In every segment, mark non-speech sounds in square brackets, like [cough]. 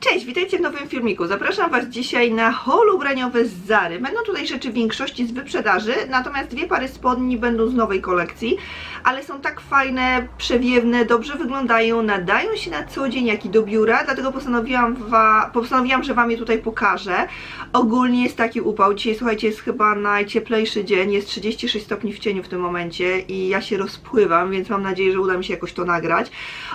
Cześć, witajcie w nowym filmiku. Zapraszam Was dzisiaj na haul ubraniowy z Zary. Będą tutaj rzeczy w większości z wyprzedaży, natomiast dwie pary spodni będą z nowej kolekcji, ale są tak fajne, przewiewne, dobrze wyglądają, nadają się na co dzień, jak i do biura, dlatego postanowiłam, wa- postanowiłam że Wam je tutaj pokażę. Ogólnie jest taki upał. Dzisiaj, słuchajcie, jest chyba najcieplejszy dzień, jest 36 stopni w cieniu w tym momencie i ja się rozpływam, więc mam nadzieję, że uda mi się jakoś to nagrać.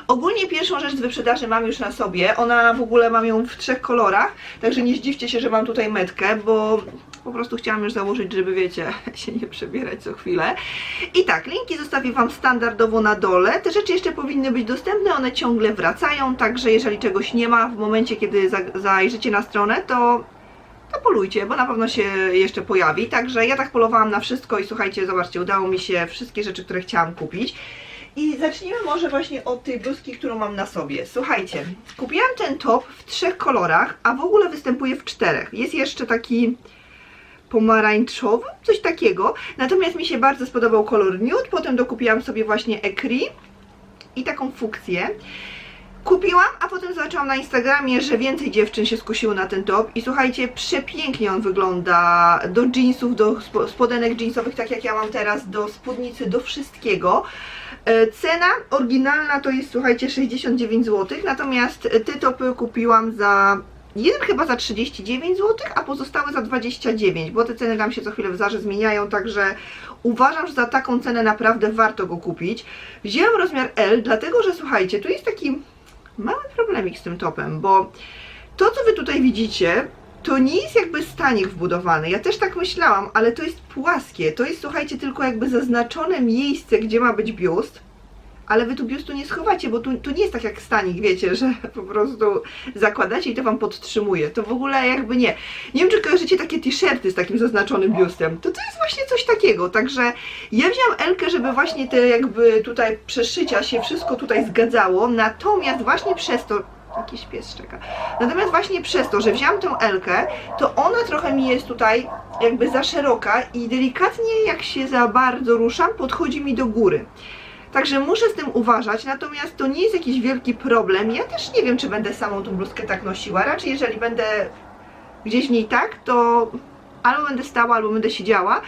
Ogólnie pierwszą rzecz z wyprzedaży mam już na sobie. Ona w ogóle mam ją w trzech kolorach, także nie zdziwcie się, że mam tutaj metkę, bo po prostu chciałam już założyć, żeby wiecie, [laughs] się nie przebierać co chwilę. I tak, linki zostawię Wam standardowo na dole. Te rzeczy jeszcze powinny być dostępne, one ciągle wracają, także jeżeli czegoś nie ma w momencie, kiedy za- zajrzycie na stronę, to to polujcie, bo na pewno się jeszcze pojawi. Także ja tak polowałam na wszystko i słuchajcie, zobaczcie, udało mi się wszystkie rzeczy, które chciałam kupić. I zacznijmy może właśnie od tej bluzki, którą mam na sobie. Słuchajcie, kupiłam ten top w trzech kolorach, a w ogóle występuje w czterech. Jest jeszcze taki pomarańczowy, coś takiego. Natomiast mi się bardzo spodobał kolor nude, potem dokupiłam sobie właśnie ecri i taką fukcję. Kupiłam, a potem zobaczyłam na Instagramie, że więcej dziewczyn się skusiło na ten top i słuchajcie, przepięknie on wygląda do jeansów, do spo- spodenek jeansowych, tak jak ja mam teraz, do spódnicy, do wszystkiego. E, Cena oryginalna to jest, słuchajcie, 69 zł, natomiast te topy kupiłam za jeden chyba za 39 zł, a pozostałe za 29, bo te ceny nam się co chwilę w Zarze zmieniają, także uważam, że za taką cenę naprawdę warto go kupić. Wzięłam rozmiar L, dlatego że słuchajcie, tu jest taki mały problemik z tym topem, bo to, co wy tutaj widzicie, to nie jest jakby stanik wbudowany. Ja też tak myślałam, ale to jest płaskie. To jest, słuchajcie, tylko jakby zaznaczone miejsce, gdzie ma być biust. Ale wy tu biustu nie schowacie, bo tu, tu nie jest tak jak stanik, wiecie, że [laughs] po prostu zakładacie i to wam podtrzymuje. To w ogóle jakby nie. Nie wiem, czy kojarzycie takie t-shirty z takim zaznaczonym biustem. To to jest właśnie coś takiego. Także ja wziąłam Elkę, żeby właśnie te jakby tutaj przeszycia się wszystko tutaj zgadzało. Natomiast właśnie przez to Jakiś pies czeka. Natomiast właśnie przez to, że wziąłam tę Elkę, to ona trochę mi jest tutaj jakby za szeroka i delikatnie jak się za bardzo ruszam, podchodzi mi do góry. Także muszę z tym uważać, natomiast to nie jest jakiś wielki problem. Ja też nie wiem, czy będę samą tą bluzkę tak nosiła. Raczej jeżeli będę gdzieś w niej tak, to albo będę stała, albo będę siedziała.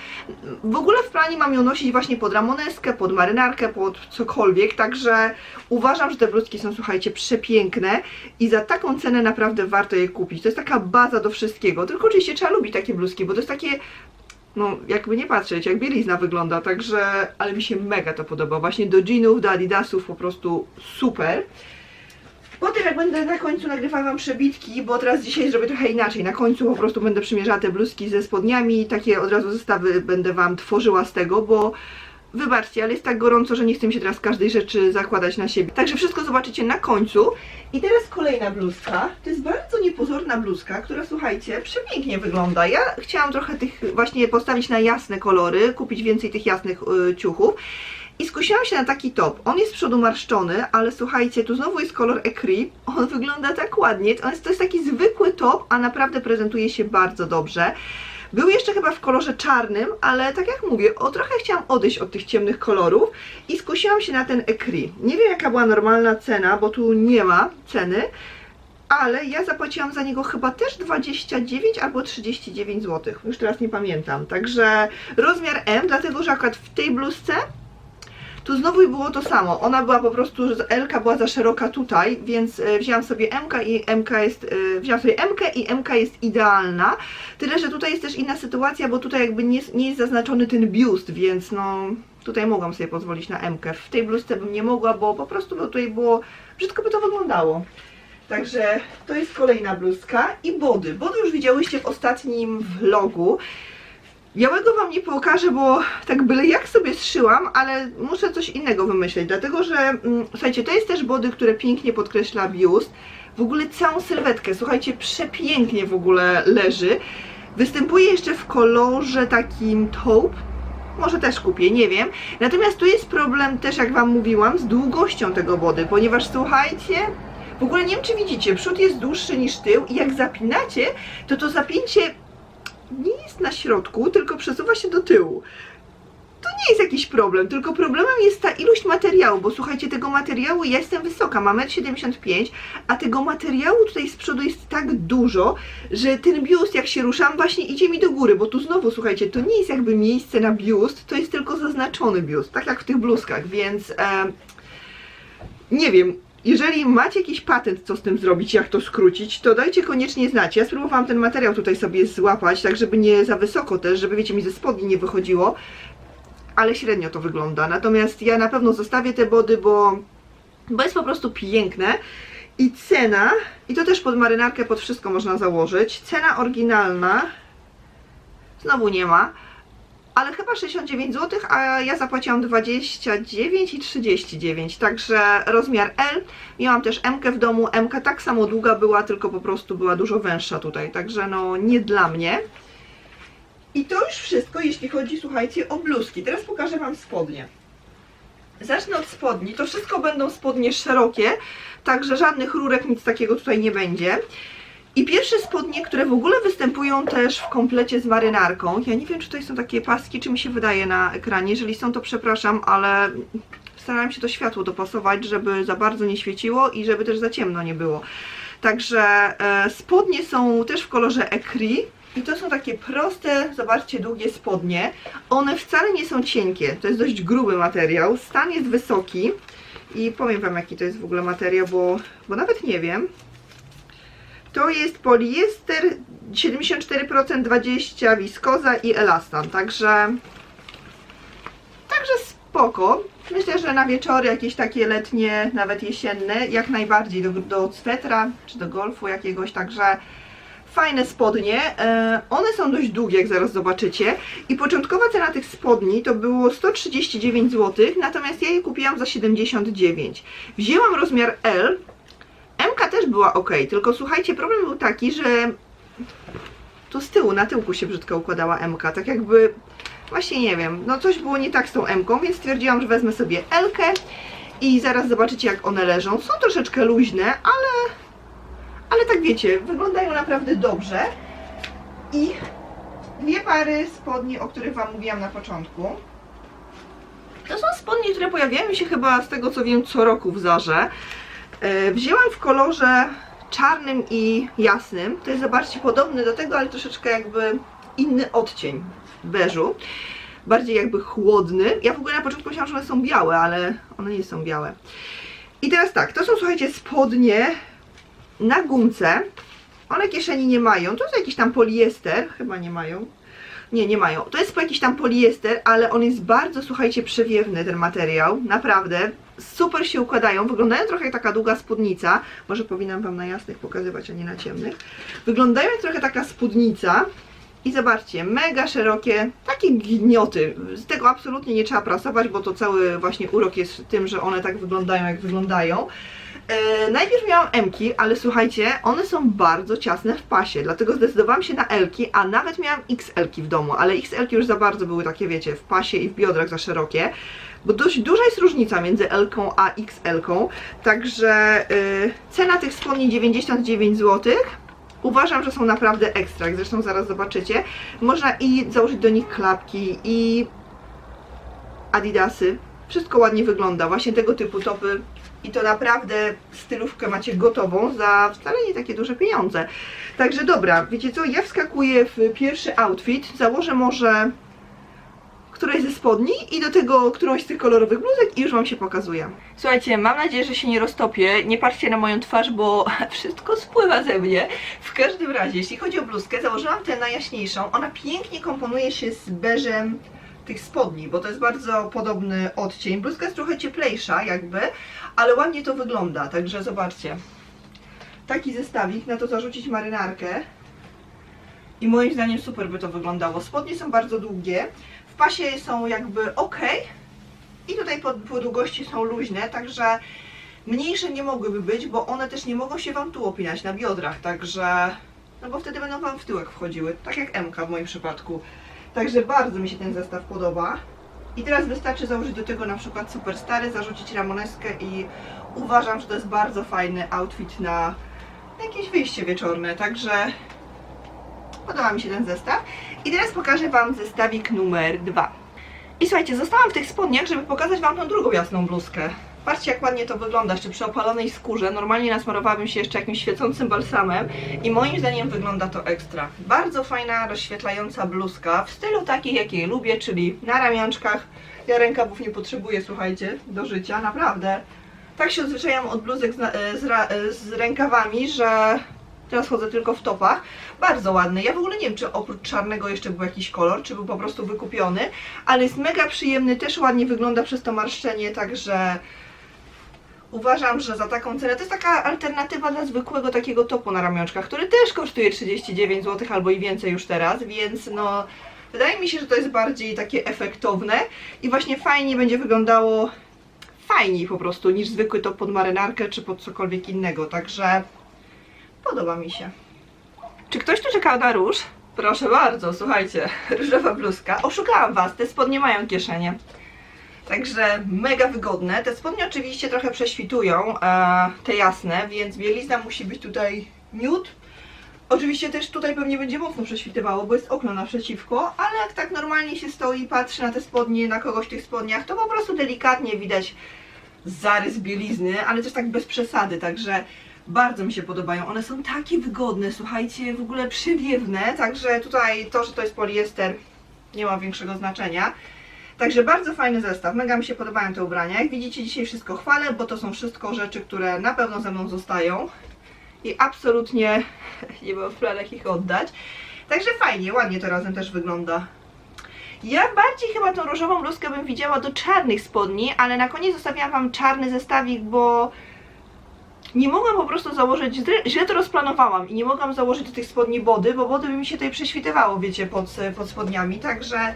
W ogóle w planie mam ją nosić właśnie pod ramoneskę, pod marynarkę, pod cokolwiek, także uważam, że te bluzki są, słuchajcie, przepiękne i za taką cenę naprawdę warto je kupić. To jest taka baza do wszystkiego, tylko oczywiście trzeba lubić takie bluzki, bo to jest takie no jakby nie patrzeć, jak bielizna wygląda, także, ale mi się mega to podoba, właśnie do jeanów, do adidasów po prostu super. Potem jak będę na końcu nagrywała wam przebitki, bo teraz dzisiaj zrobię trochę inaczej, na końcu po prostu będę przymierzała te bluzki ze spodniami, takie od razu zestawy będę wam tworzyła z tego, bo wybaczcie, ale jest tak gorąco, że nie chcę mi się teraz każdej rzeczy zakładać na siebie. Także wszystko zobaczycie na końcu. I teraz kolejna bluzka. To jest bardzo niepozorna bluzka, która słuchajcie, przepięknie wygląda. Ja chciałam trochę tych właśnie postawić na jasne kolory, kupić więcej tych jasnych y, ciuchów. I skusiłam się na taki top. On jest z przodu marszczony, ale słuchajcie, tu znowu jest kolor ecri. [laughs] On wygląda tak ładnie. On jest, to jest taki zwykły top, a naprawdę prezentuje się bardzo dobrze. Był jeszcze chyba w kolorze czarnym, ale tak jak mówię, o trochę chciałam odejść od tych ciemnych kolorów i skusiłam się na ten ecri. Nie wiem jaka była normalna cena, bo tu nie ma ceny, ale ja zapłaciłam za niego chyba też 29 albo 39 zł. Już teraz nie pamiętam. Także rozmiar M, dlatego że akurat w tej bluzce tu znowu było to samo. Ona była po prostu, że L była za szeroka tutaj, więc e, wzięłam sobie MK i MK jest, e, wzięłam sobie MK i MK jest idealna. Tyle, że tutaj jest też inna sytuacja, bo tutaj jakby nie, nie jest zaznaczony ten biust, więc no tutaj mogłam sobie pozwolić na MK. W tej bluzce bym nie mogła, bo po prostu by tutaj było, brzydko by to wyglądało. Także to jest kolejna bluzka i body. Body już widziałyście w ostatnim vlogu. Białego Wam nie pokażę, bo tak byle jak sobie zszyłam, ale muszę coś innego wymyśleć, dlatego że, mm, słuchajcie, to jest też body, które pięknie podkreśla biust. W ogóle całą sylwetkę, słuchajcie, przepięknie w ogóle leży. Występuje jeszcze w kolorze takim taupe, może też kupię, nie wiem. Natomiast tu jest problem też, jak Wam mówiłam, z długością tego body, ponieważ słuchajcie, w ogóle nie wiem, czy widzicie, przód jest dłuższy niż tył i jak zapinacie, to to zapięcie jest na środku, tylko przesuwa się do tyłu. To nie jest jakiś problem, tylko problemem jest ta ilość materiału, bo słuchajcie, tego materiału, ja jestem wysoka, mam 1,75 m, a tego materiału tutaj z przodu jest tak dużo, że ten biust jak się ruszam właśnie idzie mi do góry, bo tu znowu słuchajcie, to nie jest jakby miejsce na biust, to jest tylko zaznaczony biust, tak jak w tych bluzkach, więc e, nie wiem, jeżeli macie jakiś patent, co z tym zrobić, jak to skrócić, to dajcie koniecznie znać. Ja spróbowałam ten materiał tutaj sobie złapać, tak żeby nie za wysoko też, żeby wiecie, mi ze spodni nie wychodziło, ale średnio to wygląda. Natomiast ja na pewno zostawię te body, bo, bo jest po prostu piękne. I cena, i to też pod marynarkę, pod wszystko można założyć. Cena oryginalna, znowu nie ma, ale chyba 69 zł, a ja zapłaciłam 29 i 39, także rozmiar L. Miałam też M w domu, M tak samo długa była, tylko po prostu była dużo węższa tutaj, także no nie dla mnie. I to już wszystko, jeśli chodzi, słuchajcie, o bluzki. Teraz pokażę Wam spodnie. Zacznę od spodni. To wszystko będą spodnie szerokie, także żadnych rurek, nic takiego tutaj nie będzie. I pierwsze spodnie, które w ogóle występują też w komplecie z marynarką. Ja nie wiem, czy tutaj są takie paski, czy mi się wydaje na ekranie. Jeżeli są, to przepraszam, ale starałam się to światło dopasować, żeby za bardzo nie świeciło i żeby też za ciemno nie było. Także e, spodnie są też w kolorze ecri. I to są takie proste, zobaczcie, długie spodnie. One wcale nie są cienkie, to jest dość gruby materiał. Stan jest wysoki i powiem Wam, jaki to jest w ogóle materiał, bo, bo nawet nie wiem. To jest poliester 74%, 20% wiskoza i elastan, także także spoko. Myślę, że na wieczory jakieś takie letnie, nawet jesienne, jak najbardziej do, do swetra czy do golfu jakiegoś, także fajne spodnie. E, one są dość długie, jak zaraz zobaczycie. I początkowa cena tych spodni to było 139 zł, natomiast ja je kupiłam za 79. Wzięłam rozmiar L. MK też była ok, tylko słuchajcie, problem był taki, że tu z tyłu, na tyłku się brzydko układała MK, tak jakby, właśnie nie wiem, no coś było nie tak z tą MK, więc stwierdziłam, że wezmę sobie L i zaraz zobaczycie jak one leżą. Są troszeczkę luźne, ale ale tak wiecie, wyglądają naprawdę dobrze. I dwie pary spodni, o których Wam mówiłam na początku. To są spodnie, które pojawiają się chyba z tego co wiem co roku w Zarze. E, Wzięłam w kolorze czarnym i jasnym. To jest zobaczcie podobny do tego, ale troszeczkę jakby inny odcień beżu. Bardziej jakby chłodny. Ja w ogóle na początku myślałam, że one są białe, ale one nie są białe. I teraz tak, to są słuchajcie spodnie na gumce. One kieszeni nie mają. To jest jakiś tam poliester. Chyba nie mają. Nie, nie mają. To jest jakiś tam poliester, ale on jest bardzo, słuchajcie, przewiewny ten materiał. Naprawdę. Super się układają. Wyglądają trochę jak taka długa spódnica. Może powinnam Wam na jasnych pokazywać, a nie na ciemnych. Wyglądają jak trochę taka spódnica. I zobaczcie, mega szerokie, takie gnioty. Z tego absolutnie nie trzeba prasować, bo to cały właśnie urok jest w tym, że one tak wyglądają, jak wyglądają. E, najpierw miałam M-ki, ale słuchajcie, one są bardzo ciasne w pasie, dlatego zdecydowałam się na L-ki, a nawet miałam XL-ki w domu, ale XL-ki już za bardzo były takie, wiecie, w pasie i w biodrach za szerokie, bo dość duża jest różnica między L-ką a XL-ką, także y, cena tych spodni 99 zł. Uważam, że są naprawdę ekstra, zresztą zaraz zobaczycie. Można i założyć do nich klapki, i adidasy. Wszystko ładnie wygląda, właśnie tego typu topy i to naprawdę stylówkę macie gotową za wcale nie takie duże pieniądze. Także dobra, wiecie co, ja wskakuję w pierwszy outfit, założę może którejś ze spodni i do tego którąś z tych kolorowych bluzek i już Wam się pokazuję. Słuchajcie, mam nadzieję, że się nie roztopię. Nie patrzcie na moją twarz, bo [laughs] wszystko spływa ze mnie. W każdym razie, jeśli chodzi o bluzkę, założyłam tę najjaśniejszą. Ona pięknie komponuje się z beżem tych spodni, bo to jest bardzo podobny odcień. Bluzka jest trochę cieplejsza jakby, ale ładnie to wygląda, także zobaczcie. Taki zestawik, na to zarzucić marynarkę. I moim zdaniem super by to wyglądało. Spodnie są bardzo długie, w pasie są jakby ok i tutaj po, po długości są luźne, także mniejsze nie mogłyby być, bo one też nie mogą się Wam tu opinać na biodrach, także no bo wtedy będą Wam w tyłek wchodziły, tak jak MK w moim przypadku. Także bardzo mi się ten zestaw podoba. I teraz wystarczy założyć do tego na przykład super stary, zarzucić ramoneskę i uważam, że to jest bardzo fajny outfit na jakieś wyjście wieczorne, także podoba mi się ten zestaw. I teraz pokażę Wam zestawik numer dwa. I słuchajcie, zostałam w tych spodniach, żeby pokazać Wam tą drugą jasną bluzkę. Patrzcie jak ładnie to wygląda, jeszcze przy opalonej skórze. Normalnie nasmarowałabym się jeszcze jakimś świecącym balsamem i moim zdaniem wygląda to ekstra. Bardzo fajna, rozświetlająca bluzka w stylu takiej, jakiej lubię, czyli na ramionczkach. Ja rękawów nie potrzebuję, słuchajcie, do życia, naprawdę. Tak się odzwyczajam od bluzek z, e, z, e, z rękawami, że teraz chodzę tylko w topach. Bardzo ładny. Ja w ogóle nie wiem, czy oprócz czarnego jeszcze był jakiś kolor, czy był po prostu wykupiony, ale jest mega przyjemny, też ładnie wygląda przez to marszczenie, także uważam, że za taką cenę to jest taka alternatywa dla zwykłego takiego topu na ramionczkach, który też kosztuje 39 zł albo i więcej już teraz, więc no wydaje mi się, że to jest bardziej takie efektowne i właśnie fajnie będzie wyglądało fajniej po prostu niż zwykły top pod marynarkę czy pod cokolwiek innego, także podoba mi się. Czy ktoś tu czekał na róż? Proszę bardzo, słuchajcie, [laughs] różowa bluzka. Oszukałam Was, te spodnie mają kieszenie. Także mega wygodne. Te spodnie oczywiście trochę prześwitują, e, te jasne, więc bielizna musi być tutaj miód. Oczywiście też tutaj pewnie będzie mocno prześwitywało, bo jest okno naprzeciwko, ale jak tak normalnie się stoi i patrzy na te spodnie, na kogoś w tych spodniach, to po prostu delikatnie widać zarys bielizny, ale też tak bez przesady, także bardzo mi się podobają. One są takie wygodne, słuchajcie, w ogóle przewiewne, także tutaj to, że to jest poliester nie ma większego znaczenia. Także bardzo fajny zestaw, mega mi się podobają te ubrania. Jak widzicie dzisiaj wszystko chwalę, bo to są wszystko rzeczy, które na pewno ze mną zostają i absolutnie [laughs] nie mam w planach ich oddać. Także fajnie, ładnie to razem też wygląda. Ja bardziej chyba tą różową bluzkę bym widziała do czarnych spodni, ale na koniec zostawiłam Wam czarny zestawik, bo nie mogłam po prostu założyć, źle to rozplanowałam i nie mogłam założyć do tych spodni body, bo body by mi się tutaj prześwitywało, wiecie, pod, pod spodniami, także...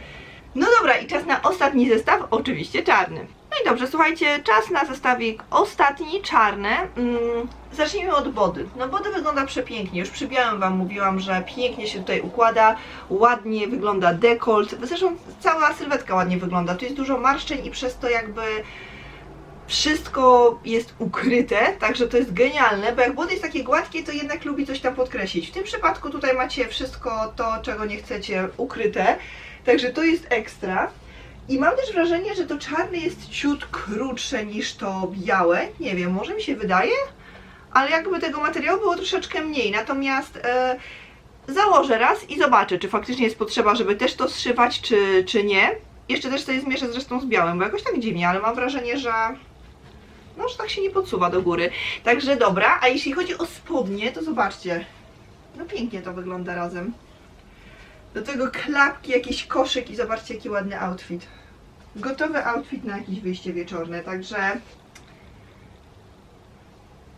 No dobra, i czas na ostatni zestaw, oczywiście czarny. No i dobrze, słuchajcie, czas na zestawik ostatni, czarny. Mm, zacznijmy od body. No body wygląda przepięknie, już przy białym Wam mówiłam, że pięknie się tutaj układa, ładnie wygląda dekolt, zresztą cała sylwetka ładnie wygląda, tu jest dużo marszczeń i przez to jakby wszystko jest ukryte, także to jest genialne, bo jak body jest takie gładkie, to jednak lubi coś tam podkreślić. W tym przypadku tutaj macie wszystko to, czego nie chcecie, ukryte, także to jest ekstra. I mam też wrażenie, że to czarne jest ciut krótsze niż to białe. Nie wiem, może mi się wydaje, ale jakby tego materiału było troszeczkę mniej. Natomiast e, założę raz i zobaczę, czy faktycznie jest potrzeba, żeby też to zszywać, czy, czy nie. Jeszcze też sobie zmierzę zresztą z białym, bo jakoś tak dziwnie, ale mam wrażenie, że no, że tak się nie podsuwa do góry. Także dobra, a jeśli chodzi o spodnie, to zobaczcie. No pięknie to wygląda razem. Do tego klapki, jakiś koszyk i zobaczcie jaki ładny outfit. Gotowy outfit na jakieś wyjście wieczorne, także...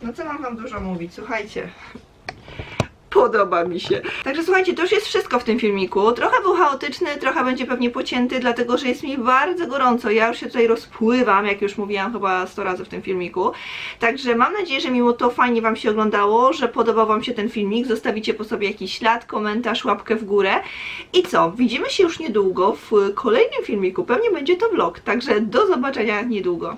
No co mam wam dużo mówić, słuchajcie. Podoba mi się. Także słuchajcie, to już jest wszystko w tym filmiku. Trochę był chaotyczny, trochę będzie pewnie pocięty, dlatego że jest mi bardzo gorąco. Ja już się tutaj rozpływam, jak już mówiłam chyba 100 razy w tym filmiku. Także mam nadzieję, że mimo to fajnie Wam się oglądało, że podobał Wam się ten filmik. Zostawicie po sobie jakiś ślad, komentarz, łapkę w górę. I co? Widzimy się już niedługo w kolejnym filmiku. Pewnie będzie to vlog, także do zobaczenia niedługo.